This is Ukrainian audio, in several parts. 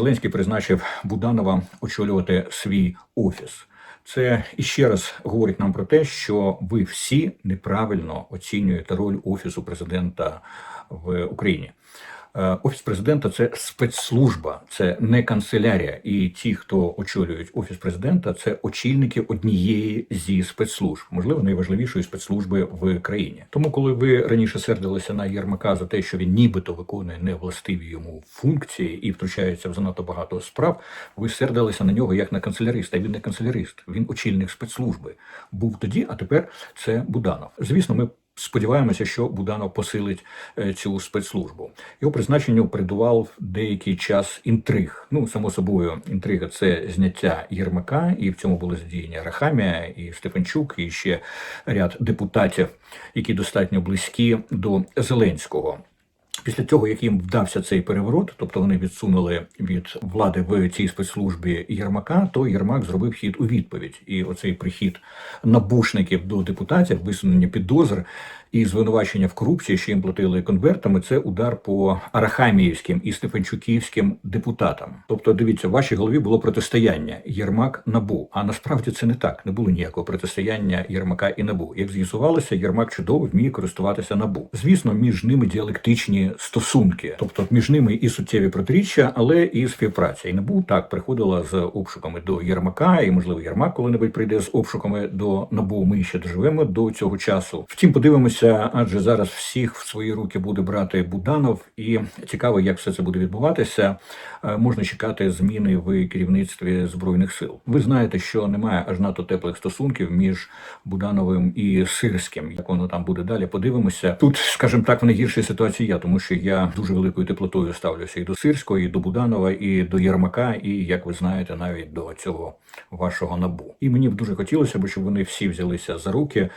Зеленський призначив Буданова очолювати свій офіс. Це іще раз говорить нам про те, що ви всі неправильно оцінюєте роль офісу президента в Україні. Е, Офіс президента це спецслужба, це не канцелярія. І ті, хто очолюють офіс президента, це очільники однієї зі спецслужб, можливо, найважливішої спецслужби в країні. Тому, коли ви раніше сердилися на Єрмака за те, що він нібито виконує невластиві йому функції і втручається в занадто багато справ, ви сердилися на нього як на канцеляриста. Він не канцелярист, він очільник спецслужби. Був тоді, а тепер це Буданов. Звісно, ми. Сподіваємося, що Буданов посилить е, цю спецслужбу. Його призначенню придував деякий час інтриг. Ну, само собою, інтрига це зняття Єрмака, і в цьому були задіяні Рахамія і Стефанчук, і ще ряд депутатів, які достатньо близькі до Зеленського. Після того, як їм вдався цей переворот, тобто вони відсунули від влади в цій спецслужбі Єрмака, то Єрмак зробив хід у відповідь. І оцей прихід набушників до депутатів, висунення підозр і звинувачення в корупції, що їм платили конвертами, це удар по Арахаміївським і Стефанчуківським депутатам. Тобто, дивіться, в вашій голові було протистояння Єрмак Набу. А насправді це не так. Не було ніякого протистояння Єрмака і Набу. Як з'ясувалося, Єрмак чудово вміє користуватися набу. Звісно, між ними діалектичні стосунки, тобто між ними і суттєві протиріччя, але і співпраця. І набу так приходила з обшуками до Єрмака, і можливо Єрмак коли-небудь прийде з обшуками до набу. Ми ще доживемо до цього часу. Втім, подивимося, адже зараз всіх в свої руки буде брати Буданов, і цікаво, як все це буде відбуватися. Е, Можна чекати зміни в керівництві збройних сил. Ви знаєте, що немає аж надто теплих стосунків між Будановим і Сирським. Як воно там буде далі? Подивимося. Тут, скажімо так, в найгіршій ситуації я, тому що я дуже великою теплотою ставлюся і до Сирського, і до Буданова, і до Єрмака, і як ви знаєте, навіть до цього вашого набу. І мені б дуже хотілося б, щоб вони всі взялися за руки,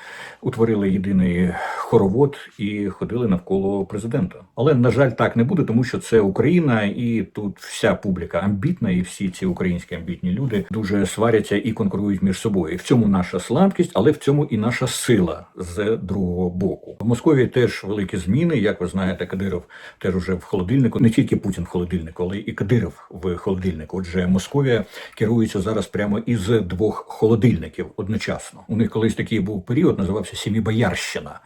утворили єдиний хоровод і ходили навколо президента. Але на жаль, так не буде, тому що це Україна, і тут вся публіка амбітна, і всі ці українські амбітні люди дуже сваряться і конкурують між собою. І в цьому наша слабкість, але в цьому і наша сила з другого боку. В Московії теж великі зміни. Як ви знаєте, Кадиров теж уже в холодильнику. Не тільки Путін в холодильнику, але і Кадиров в холодильнику. Отже, Московія керується зараз прямо із двох холодильників одночасно. У них колись такий був період, називався Сімібоярщина.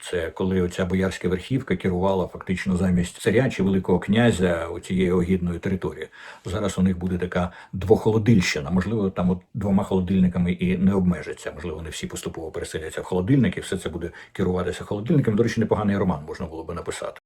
Це коли оця боярська верхівка керувала фактично замість царя чи великого князя цієї огідної території. Зараз у них буде така двохолодильщина. Можливо, там от двома холодильниками і не обмежиться. Можливо, вони всі поступово переселяться в холодильник, і все це буде керуватися холодильником. До речі, непоганий роман можна було би написати.